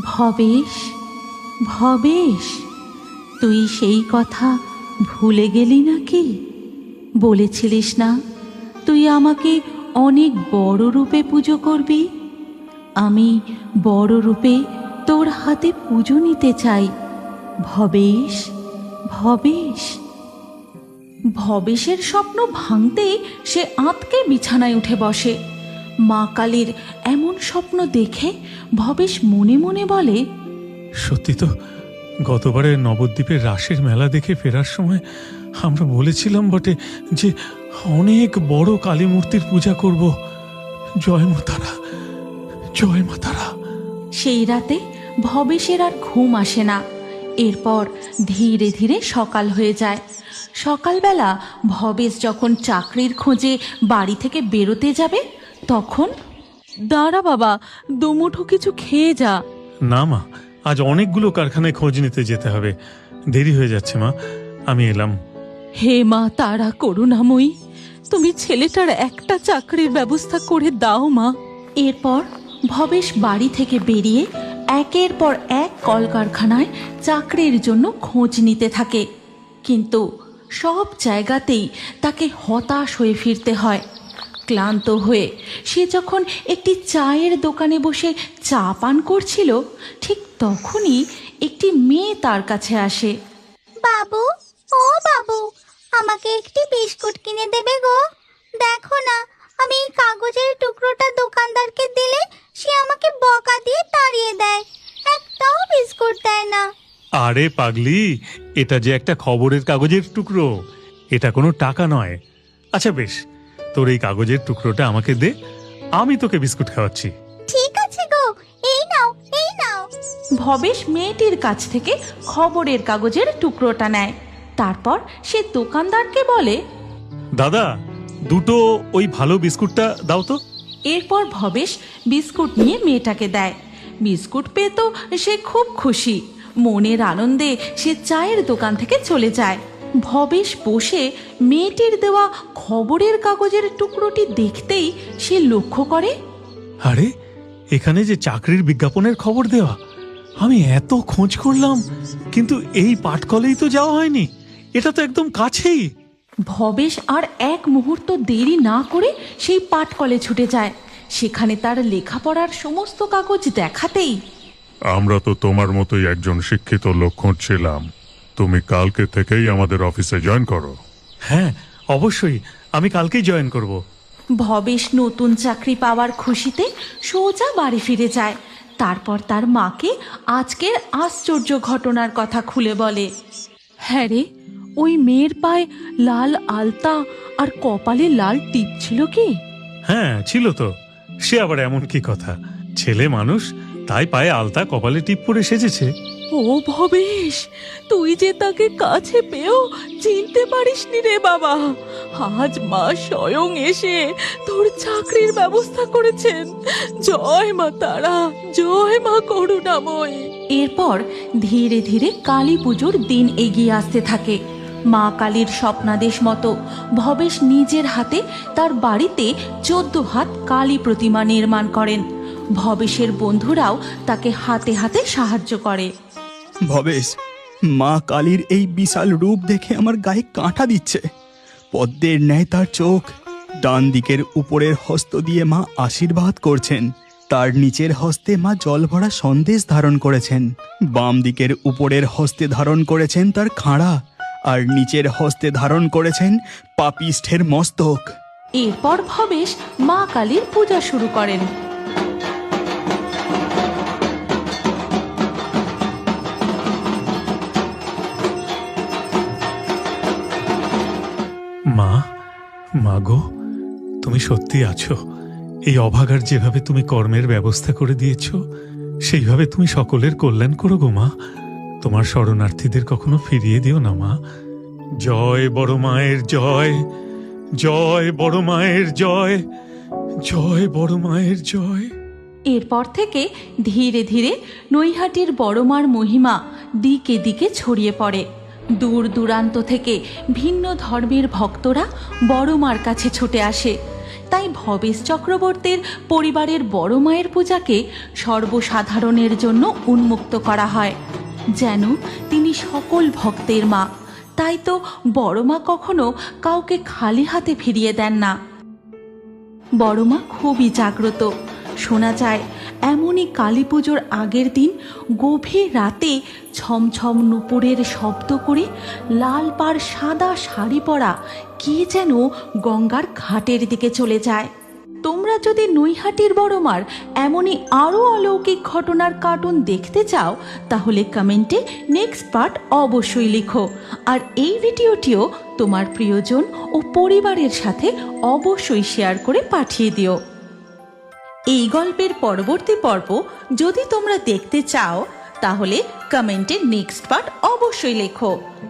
ভবেশ ভবেশ, তুই সেই কথা ভুলে গেলি নাকি? বলেছিলিস না, তুই আমাকে অনেক বড় রূপে পুজো করবি? আমি বড় রূপে তোর হাতে পুজো নিতে চাই। ভবেশ ভবেশ। ভবেশের স্বপ্ন ভাঙতেই সে আঁতকে বিছানায় উঠে বসে। মা কালীর এমন স্বপ্ন দেখে ভবেশ মনে মনে বলে সত্যি তো গতবারে নবদ্বীপের রাসের মেলা দেখে ফেরার সময় আমরা বলেছিলাম বটে যে অনেক বড় কালী মূর্তির পূজা করব। জয় মা তারা জয় মা তারা। সেই রাতে ভবেশের আর ঘুম আসে না। এরপর ধীরে ধীরে সকাল হয়ে যায়। সকালবেলা ভবেশ যখন চাকরির খোঁজে বাড়ি থেকে বেরোতে যাবে তখন দাঁড়া বাবা দুমুঠো কিছু খেয়ে যা। না মা আজ অনেকগুলো কারখানায় খোঁজ নিতে যেতে হবে। দেরি হয়ে যাচ্ছে মা আমি এলাম। হে মা তারা করুণাময়ী তুমি ছেলেটার একটা চাকরির ব্যবস্থা করে দাও মা। এরপর ভবেশ বাড়ি থেকে বেরিয়ে একের পর এক কলকারখানায় চাকরির জন্য খোঁজ নিতে থাকে। কিন্তু সব জায়গাতেই তাকে হতাশ হয়ে ফিরতে হয়। ক্লান্ত হয়ে সে যখন একটি চায়ের দোকানে বসে চা পান করছিল ঠিক তখনই একটি মেয়ে তার কাছে আসে। বাবু ও বাবু আমাকে একটি বিস্কুট কিনে দেবে গো। দেখো না আমি এই কাগজের টুকরোটা দোকানদারকে দিলে সে আমাকে বকা দিয়ে তাড়িয়ে দেয়। একটাও বিস্কুট দেয় না। আরে পাগলি এটা যে একটা খবরের কাগজের টুকরো এটা কোনো টাকা নয়। আচ্ছা বেশ তোর এই কাগজের টুকরোটা আমাকে দে আমি তোকে বিস্কুট খাওয়াচ্ছি। ঠিক আছে গো এই নাও এই নাও। ভবেশ মেয়েটির কাছ থেকে খবরের কাগজের টুকরোটা নেয়। তারপর সে দোকানদারকে বলে দাদা দুটো ওই ভালো বিস্কুটটা দাও তো। এরপর ভবেশ বিস্কুট নিয়ে মেয়েটাকে দেয়। বিস্কুট পেয়ে তো সে খুব খুশি। মনের আনন্দে সে চায়ের দোকান থেকে চলে যায়। ভবেশ বসে মেয়েটির দেওয়া খবরের কাগজের টুকরোটি দেখতেই সে লক্ষ্য করে। আরে এখানে যে চাকরির বিজ্ঞাপনের খবর দেওয়া আমি এত খোঁজ করলাম কিন্তু এই পাটকলেই তো যাওয়া হয়নি এটা তো একদম কাছেই। ভবেশ আর এক মুহূর্ত দেরি না করে সেই পাটকলে ছুটে যায় সেখানে তার লেখাপড়ার সমস্ত কাগজ দেখাতেই। আমরা তো তোমার মতোই একজন শিক্ষিত লোক খুঁজছিলাম। তুমি কালকে থেকেই আমাদের অফিসে জয়েন করো। হ্যাঁ অবশ্যই। আমি কালকেই জয়েন করব। ভবেশ নতুন চাকরি পাওয়ার খুশিতে সোজা বাড়ি ফিরে যায়। তারপর তার মাকে আজকের আশ্চর্য ঘটনার কথা খুলে বলে। হ্যাঁ রে ওই মেয়ের পায়ে লাল আলতা আর কপালে লাল টিপ ছিল কি? হ্যাঁ ছিল তো। সে আবার এমন কি কথা? ছেলে মানুষ তাই পায়ে আলতা কপালে টিপ পরে সেজেছে। ও ভবেশ, তুই যে তাকে কাছে পেয়েও চিনতে পারিসনি রে বাবা। আজ মা স্বয়ং এসে তোর চাকরির ব্যবস্থা করেছেন। জয় মা তারা, জয় মা করুণাময়। এরপর ধীরে ধীরে কালী পুজোর দিন এগিয়ে আসতে থাকে। মা কালীর স্বপ্নাদেশ মতো ভবেশ নিজের হাতে তার বাড়িতে চোদ্দ হাত কালী প্রতিমা নির্মাণ করেন। ভবেশের বন্ধুরাও তাকে হাতে হাতে সাহায্য করে। ভবেশ, মা কালীর এই বিশাল রূপ দেখে আমার গায়ে কাঁটা দিচ্ছে। পদ্মের ন্যায় তার চোখ ডান দিকের উপরের হস্ত দিয়ে মা আশীর্বাদ করছেন। তার নিচের হস্তে মা জল ভরা সন্দেশ ধারণ করেছেন। বাম দিকের উপরের হস্তে ধারণ করেছেন তার খাঁড়া, আর নিচের হস্তে ধারণ করেছেন পাপিষ্ঠের মস্তক। এরপর ভবেশ মা কালীর পূজা শুরু করেন। মা মা গো, তুমি সত্যি আছো? এই অভাগার যেভাবে তুমি কর্মের ব্যবস্থা করে দিয়েছ, সেইভাবে তুমি সকলের কল্যাণ করো গো মা। তোমার শরণার্থীদের কখনো ফিরিয়ে দিও না মা। জয় বড় মায়ের জয় জয় বড় মায়ের জয় জয় বড় মায়ের জয়। এরপর থেকে ধীরে ধীরে নৈহাটির বড়মার মহিমা দিকে দিকে ছড়িয়ে পড়ে। দূর দূরান্ত থেকে ভিন্ন ধর্মের ভক্তরা বড়মার কাছে ছুটে আসে। তাই ভবেশ চক্রবর্তীর পরিবারের বড় মায়ের পূজাকে সর্বসাধারণের জন্য উন্মুক্ত করা হয়। যেন তিনি সকল ভক্তের মা। তাই তো বড় মা কখনো কাউকে খালি হাতে ফিরিয়ে দেন না। বড়মা খুবই জাগ্রত। শোনা যায় এমনই কালী পুজোর আগের দিন গভীর রাতে ছমছম নুপুরের শব্দ করে লাল পাড় সাদা শাড়ি পরা কে যেন গঙ্গার ঘাটের দিকে চলে যায়। তোমরা যদি নৈহাটির বড়মার এমনই আরও অলৌকিক ঘটনার কার্টুন দেখতে চাও, তাহলে কমেন্টে নেক্সট পার্ট অবশ্যই লিখো। আর এই ভিডিওটিও তোমার প্রিয়জন ও পরিবারের সাথে অবশ্যই শেয়ার করে পাঠিয়ে দিও। এই গল্পের পরবর্তী পর্ব যদি তোমরা দেখতে চাও তাহলে কমেন্টে নেক্সট পার্ট অবশ্যই লেখো।